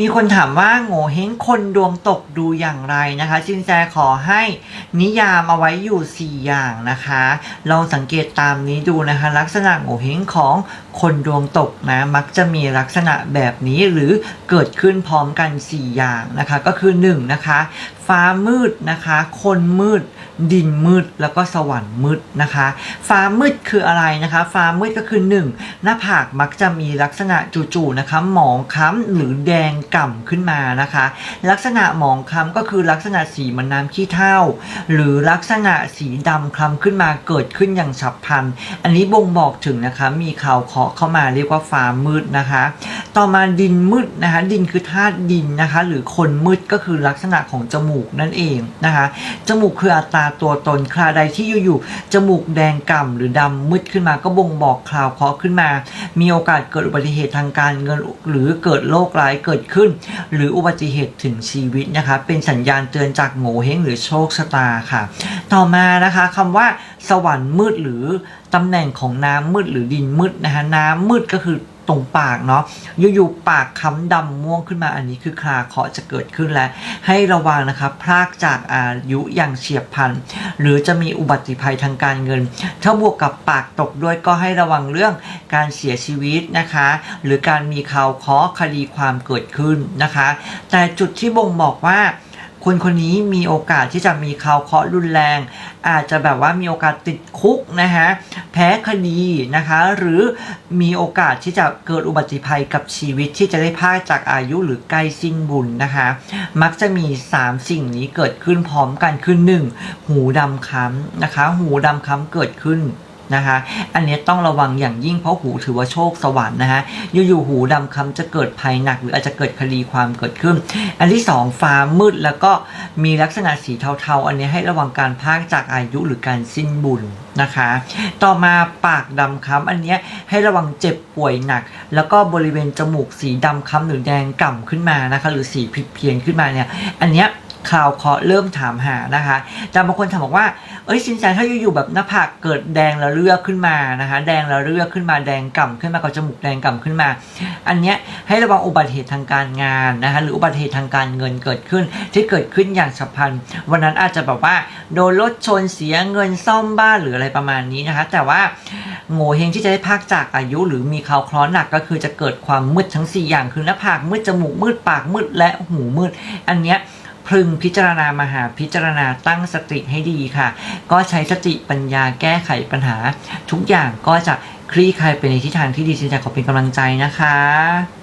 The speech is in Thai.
มีคนถามว่าโง่เฮงคนดวงตกดูอย่างไรนะคะจินแจขอให้นิยามเอาไว้อยู่ 4 อย่างนะคะลองสังเกตตามนี้ดูนะคะ ลักษณะโง่เฮงของคนดวงตกนะมักจะมีลักษณะแบบนี้หรือเกิดขึ้นพร้อมกัน 4 อย่างนะคะ ก็คือ1นะคะฟ้ามืดนะคะ คนมืด ดินมืด แล้วก็สวรรค์มืดนะคะ ฟ้ามืดคืออะไรนะคะ ฟ้ามืดก็คือ 1 หน้าผากมักจะมีลักษณะจู่ๆนะคะหมองคล้ำหรือแดงก่ำขึ้นมานะคะ ลักษณะหมองคล้ำก็คือลักษณะสีมันน้ำขี้เถ้า หรือลักษณะสีดำคล้ำขึ้นมาเกิดขึ้นอย่างฉับพลัน อันนี้บ่งบอกถึงนะคะมีข่าวเคาะเข้ามาเรียกว่าฟ้ามืดนะคะ ต่อมาดินมืดนะคะ ดินคือธาตุดินนะคะ หรือคนมืดก็คือลักษณะของจมูกนั่นเองนะคะ จมูกคืออัตราตัวตนคราใดที่อยู่ๆจมูกแดงก่ำหรือดำมืดขึ้นมาก็บ่งบอกข่าวเคราะห์ขึ้นมา มีโอกาสเกิดอุบัติเหตุทางการเงินหรือเกิดโรคร้ายเกิดขึ้น หรืออุบัติเหตุถึงชีวิตนะคะ เป็นสัญญาณเตือนจากโง่เฮงหรือโชคชะตาค่ะ ต่อมานะคะคำว่าสวรรค์มืดหรือตำแหน่งของน้ำมืดหรือดินมืดนะคะน้ำมืดก็คือ ตรงปากเนาะอยู่ๆปากค้ำดำม่วงขึ้นมาอันนี้คือคาเคาะจะเกิดขึ้นแล้ว ให้ระวังนะครับพรากจากอายุอย่างเฉียบพลัน หรือจะมีอุบัติภัยทางการเงิน ถ้าบวกกับปากตกด้วยก็ให้ระวังเรื่องการเสียชีวิตนะคะ หรือการมีข่าวเคาะคดีความเกิดขึ้นนะคะ แต่จุดที่บ่งบอกว่า คนคนนี้มีโอกาสที่จะมีข่าวเคราะห์รุนแรง อาจจะแบบว่ามีโอกาสติดคุกนะคะแพ้คดีนะคะ หรือมีโอกาสที่จะเกิดอุบัติภัยกับชีวิตที่จะได้พากจากอายุหรือใกล้สิ้นบุญนะคะ มักจะมี 3 สิ่งนี้เกิดขึ้นพร้อมกันคือ 1. หูดำค้ำนะคะ หูดำค้ำเกิดขึ้น นะคะ อันนี้ต้องระวังอย่างยิ่งเพราะหูถือว่าโชคสวรรค์นะคะอยู่ๆหูดำค้ำจะเกิดภัยหนัก หรืออาจจะเกิดคดีความเกิดขึ้น อันที่ 2 ฟ้ามืดแล้วก็มีลักษณะสีเทาๆ อันนี้ให้ระวังการพากจากอายุหรือการสิ้นบุญนะคะ ต่อมาปากดำค้ำอันนี้ให้ระวังเจ็บป่วยหนัก แล้วก็บริเวณจมูกสีดำค้ำหรือแดงก่ำขึ้นมานะคะ หรือสีผิดเพี้ยนขึ้นมาเนี่ย อันเนี้ย ข่าวเคาะเริ่มถามหานะคะ แต่บางคนถามบอกว่า เอ้ยสินแสถ้าอยู่ๆแบบหน้าผากเกิดแดงระเรื่อขึ้นมานะคะ แดงระเรื่อขึ้นมาแดงก่ำขึ้นมากับจมูกแดงก่ำขึ้นมา อันเนี้ยให้ระวังอุบัติเหตุทางการงานนะคะ หรืออุบัติเหตุทางการเงินเกิดขึ้น ที่เกิดขึ้นอย่างฉับพลัน วันนั้นอาจจะแบบว่า โดนรถชนเสียเงินซ่อมบ้านหรืออะไรประมาณนี้นะคะ แต่ว่าโง่เฮงที่จะได้พักจากอายุหรือมีข่าวคราะห์หนักก็คือจะเกิดความมืดทั้ง 4 อย่างคือหน้าผากมืดจมูกมืดปากมืดและหูมืด อันเนี้ย พึงพิจารณามหาพิจารณาตั้งสติให้ดีค่ะ ก็ใช้สติปัญญาแก้ไขปัญหา ทุกอย่างก็จะคลี่คลายไปในทิศทางที่ดีจินจะขอเป็นกำลังใจนะคะ